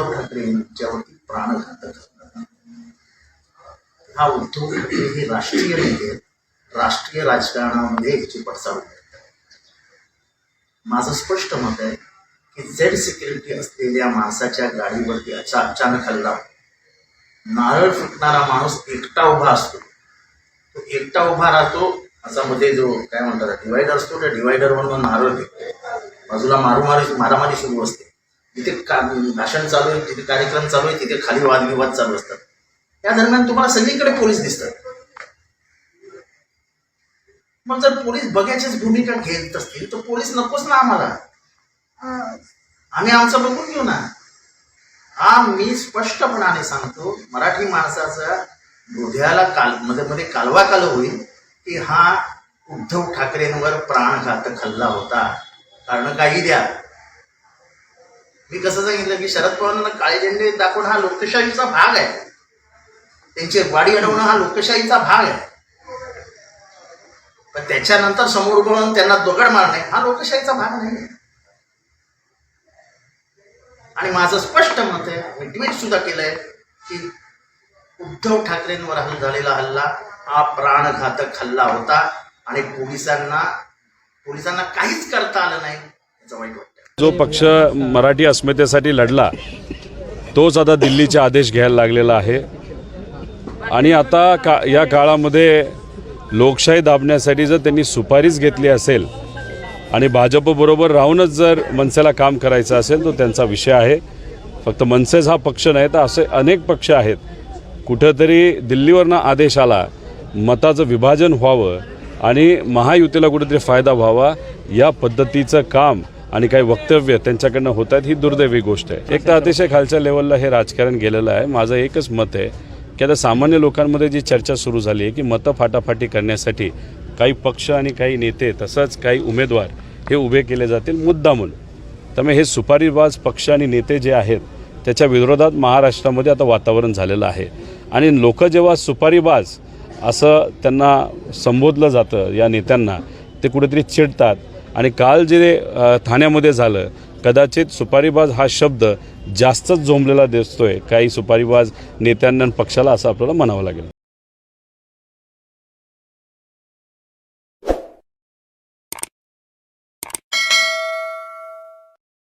उद्धव ठाकरे यांच्यावरती प्राणघातक हा उद्धव ठाकरे हे राष्ट्रीय नेते राष्ट्रीय राजकारणामध्ये याची पडसाद माझं स्पष्ट मत आहे की झेड सिक्युरिटी असलेल्या माणसाच्या गाडीवरती अचा अचानक हल्ला नारळ फुटणारा माणूस एकटा उभा असतो. तो एकटा उभा राहतो असा मध्ये जो काय म्हणतात डिवायडर असतो त्या डिवायडरवर मग नारळ फेकतो. बाजूला मारूमारी मारामारी सुरू असते. तिथे का भाषण चालू आहे तिथे कार्यक्रम चालू आहे तिथे खाली वादविवाद चालू असतात. त्या दरम्यान तुम्हाला सगळीकडे पोलीस दिसतात. मग जर पोलीस बघायचीच भूमिका घेत असतील तर पोलीस नकोच ना आम्हाला. आम्ही आमचं बघून घेऊ ना. हा मी स्पष्टपणाने सांगतो मराठी माणसाचा हृदयाला काल मध्ये मध्ये कालवा काल होईल की हा उद्धव ठाकरेंवर प्राणघातक हल्ला होता. कारण काही द्या. मी कसं सांगितलं की शरद पवारांना काळे झेंडे दाखवणं हा लोकशाहीचा भाग आहे. त्यांची वाडी अडवणं हा लोकशाहीचा भाग आहे. पण त्याच्यानंतर समोर उभं त्यांना दगड मारणे हा लोकशाहीचा भाग नाही आहे. आणि माझं स्पष्ट मत आहे मी ट्विट सुद्धा केलंय की उद्धव ठाकरेंवर हल्ला झालेला हल्ला हा प्राणघातक हल्ला होता आणि पोलिसांना पोलिसांना काहीच करता आलं नाही याचं वाईट वाटतं. जो पक्ष मराठी अस्मितेसाठी लढला तोच आता दिल्लीचे आदेश घ्यायला लागलेला आहे. आणि आता का या काळामध्ये लोकशाही दाबण्यासाठी जर त्यांनी सुपारीच घेतली असेल आणि भाजपबरोबर राहूनच जर मनसेला काम करायचं असेल तो त्यांचा विषय आहे. फक्त मनसेच हा पक्ष नाही तर असे अनेक पक्ष आहेत. कुठंतरी दिल्लीवरनं आदेश आला मताचं विभाजन व्हावं आणि महायुतीला कुठेतरी फायदा व्हावा या पद्धतीचं काम आणि काही वक्तव्य त्यांच्याकडनं होत आहेत ही दुर्दैवी गोष्ट आहे. एक तर अतिशय खालच्या लेवलला हे राजकारण गेलेलं आहे. माझं एकच मत आहे की आता सामान्य लोकांमध्ये जी चर्चा सुरू झाली आहे की मतं फाटाफाटी करण्यासाठी काही पक्ष आणि काही नेते तसंच काही उमेदवार हे उभे केले जातील मुद्दामून त्यामुळे हे सुपारीबाज पक्ष आणि नेते जे आहेत त्याच्या विरोधात महाराष्ट्रामध्ये आता वातावरण झालेलं आहे. आणि लोक जेव्हा सुपारीबाज असं त्यांना संबोधलं जातं या नेत्यांना ते कुठेतरी चिडतात आणि काल जे ठाण्यामध्ये झालं कदाचित सुपारीबाज हा शब्द जास्तच झोंबलेला दिसतोय. काही सुपारीबाज नेत्यांना पक्षाला असं आपल्याला म्हणावं लागेल.